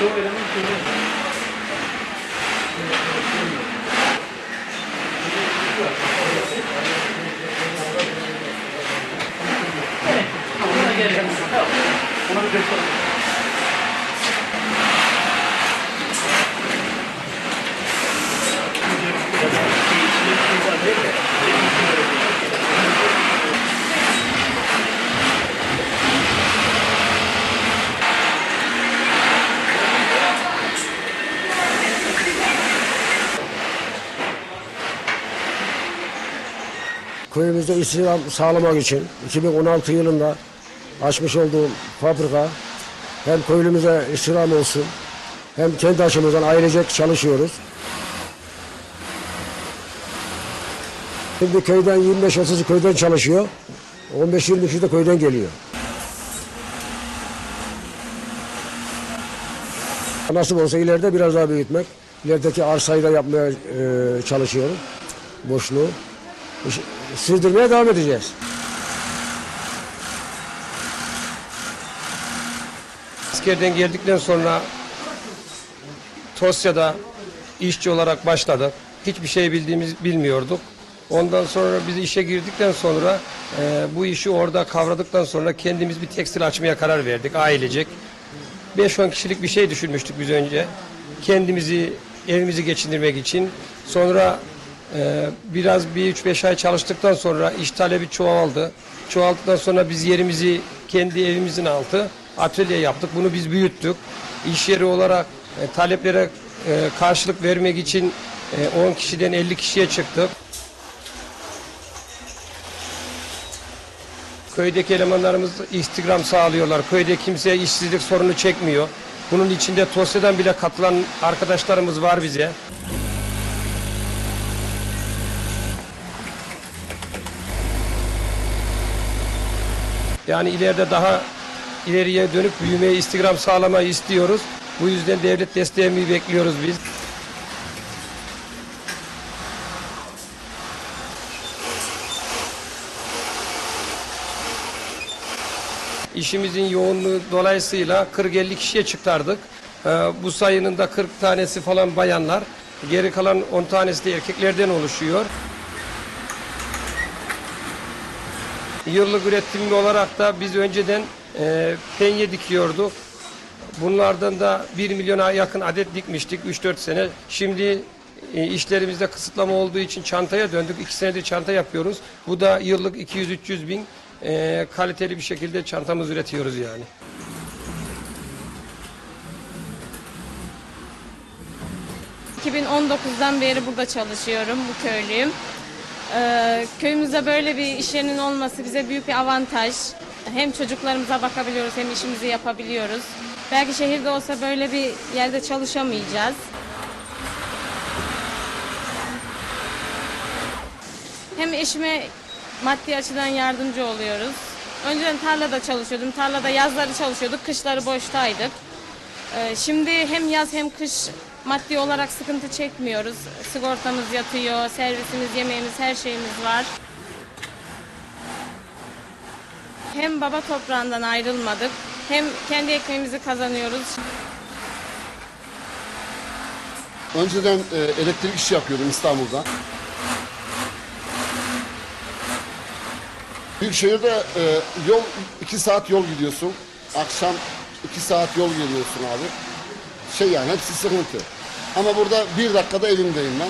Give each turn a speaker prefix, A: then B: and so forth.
A: Çok
B: önemli bir şey.
C: Köyümüzde istihdam sağlamak için 2016 yılında açmış olduğum fabrika hem köylümüze istihdam olsun hem kendi açımızdan ailecek çalışıyoruz. Şimdi köyden 25-30 köyden çalışıyor. 15-20 kişi de köyden geliyor. Nasıl olsa ileride biraz daha büyütmek. İlerideki arsayı da yapmaya e, çalışıyorum. Boşluğu. Sürdürmeye devam edeceğiz.
D: Askerden geldikten sonra Tosya'da işçi olarak başladık. Hiçbir şey bildiğimiz bilmiyorduk. Ondan sonra biz işe girdikten sonra e, bu işi orada kavradıktan sonra kendimiz bir tekstil açmaya karar verdik ailecek. 5-10 kişilik bir şey düşünmüştük biz önce. Kendimizi, evimizi geçindirmek için. Sonra e, biraz bir 3-5 ay çalıştıktan sonra iş talebi çoğaldı. Çoğaldıktan sonra biz yerimizi kendi evimizin altı atölye yaptık. Bunu biz büyüttük. İş yeri olarak e, taleplere e, karşılık vermek için e, 10 kişiden 50 kişiye çıktık. Köydeki elemanlarımız istihdam sağlıyorlar. Köyde kimse işsizlik sorunu çekmiyor. Bunun içinde TOSYA'dan bile katılan arkadaşlarımız var bize. Yani ileride daha ileriye dönüp büyümeye, istihdam sağlamayı istiyoruz. Bu yüzden devlet desteğini bekliyoruz biz. İşimizin yoğunluğu dolayısıyla 40-50 kişiye çıkardık. Ee, bu sayının da 40 tanesi falan bayanlar. Geri kalan 10 tanesi de erkeklerden oluşuyor. Yıllık üretimli olarak da biz önceden e, penye dikiyorduk. Bunlardan da 1 milyona yakın adet dikmiştik 3-4 sene. Şimdi e, işlerimizde kısıtlama olduğu için çantaya döndük. 2 senedir çanta yapıyoruz. Bu da yıllık 200-300 bin e, kaliteli bir şekilde çantamız üretiyoruz yani.
E: ...2019'dan beri burada çalışıyorum, bu köylüyüm. Ee, köyümüzde böyle bir iş yerinin olması bize büyük bir avantaj. Hem çocuklarımıza bakabiliyoruz hem işimizi yapabiliyoruz. Belki şehirde olsa böyle bir yerde çalışamayacağız. Hem eşime maddi açıdan yardımcı oluyoruz. Önceden tarlada çalışıyordum. Tarlada yazları çalışıyorduk, kışları boştaydık. Ee, Şimdi hem yaz hem kış maddi olarak sıkıntı çekmiyoruz. Sigortamız yatıyor, servisimiz, yemeğimiz, her şeyimiz var. Hem baba toprağından ayrılmadık, hem kendi ekmeğimizi kazanıyoruz.
F: Önceden e, elektrik işi yapıyordum İstanbul'da. Büyükşehir'de e, yol iki saat yol gidiyorsun. Akşam iki saat yol geliyorsun abi. Şey yani hepsi sıkıntı. Ama burada bir dakikada evimdeyim ben.